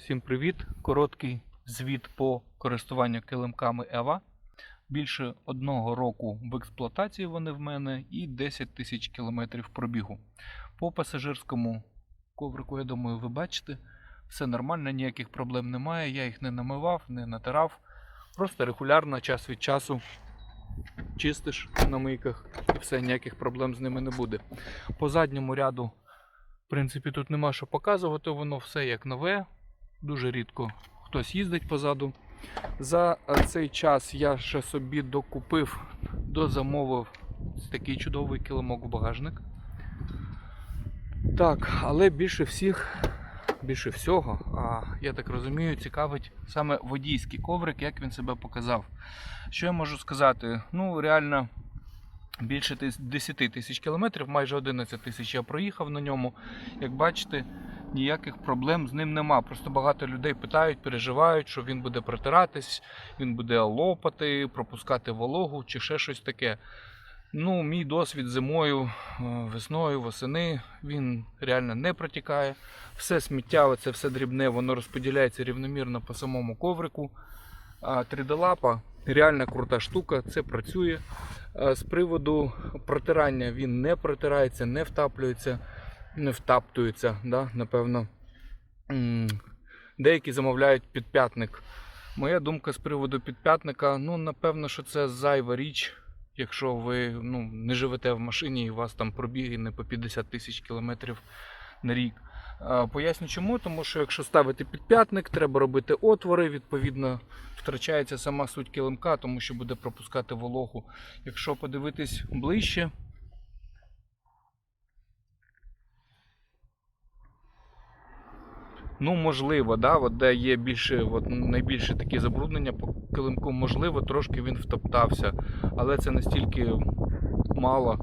Всім привіт! Короткий звіт по користуванню килимками EVA. Більше одного року в експлуатації вони в мене і 10 тисяч кілометрів пробігу. По пасажирському коврику, я думаю, ви бачите, все нормально, ніяких проблем немає. Я їх не намивав, не натирав. Просто регулярно, час від часу чистиш на мийках і все, ніяких проблем з ними не буде. По задньому ряду, в принципі, тут нема що показувати, воно все як нове. Дуже рідко хтось їздить позаду. За цей час я ще собі докупив, дозамовив такий чудовий килимок в багажник. Так, але більше всіх, більше всього, а я так розумію, цікавить саме водійський коврик, як він себе показав. Що я можу сказати? Ну, реально, більше 10 тисяч кілометрів, майже 11 тисяч я проїхав на ньому. Як бачите, ніяких проблем з ним нема. Просто багато людей питають, переживають, що він буде протиратись, він буде лопати, пропускати вологу чи ще щось таке. Ну, мій досвід зимою, е, весною, восени, він реально не протікає. Все сміття, це все дрібне, воно розподіляється рівномірно по самому коврику. А 3D-лапа реально крута штука, це працює. Е, З приводу протирання він не протирається, не втаплюється, не втаптується, да, напевно. Деякі замовляють підп'ятник. Моя думка з приводу підп'ятника, ну, напевно, що це зайва річ, якщо ви ну, не живете в машині і у вас там пробіги не по 50 тисяч кілометрів на рік. Поясню чому, тому що якщо ставити підп'ятник, треба робити отвори, відповідно втрачається сама суть килимка, тому що буде пропускати вологу. Якщо подивитись ближче, ну можливо, да, от де є більше, от найбільше такі забруднення по килимку, можливо, трошки він втоптався, але це настільки мало,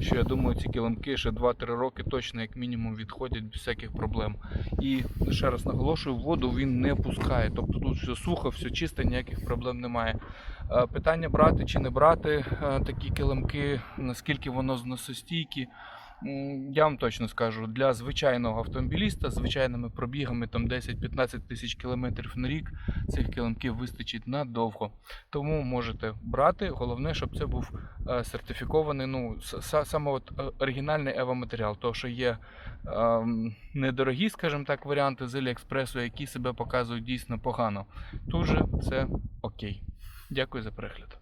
що я думаю, ці килимки ще 2-3 роки точно як мінімум відходять без всяких проблем. І ще раз наголошую, воду він не пускає. Тобто тут все сухо, все чисто, ніяких проблем немає. Е, Питання брати чи не брати е, такі килимки, наскільки воно зносостійкі. Я вам точно скажу, для звичайного автомобіліста з звичайними пробігами там 10-15 тисяч кілометрів на рік цих килимків вистачить надовго. Тому можете брати. Головне, щоб це був е, сертифікований, ну, саме от е, оригінальний ева матеріал. Тому що є ем, недорогі, скажімо так, варіанти з Аліекспресу, які себе показують дійсно погано. Тут все окей. Дякую за перегляд.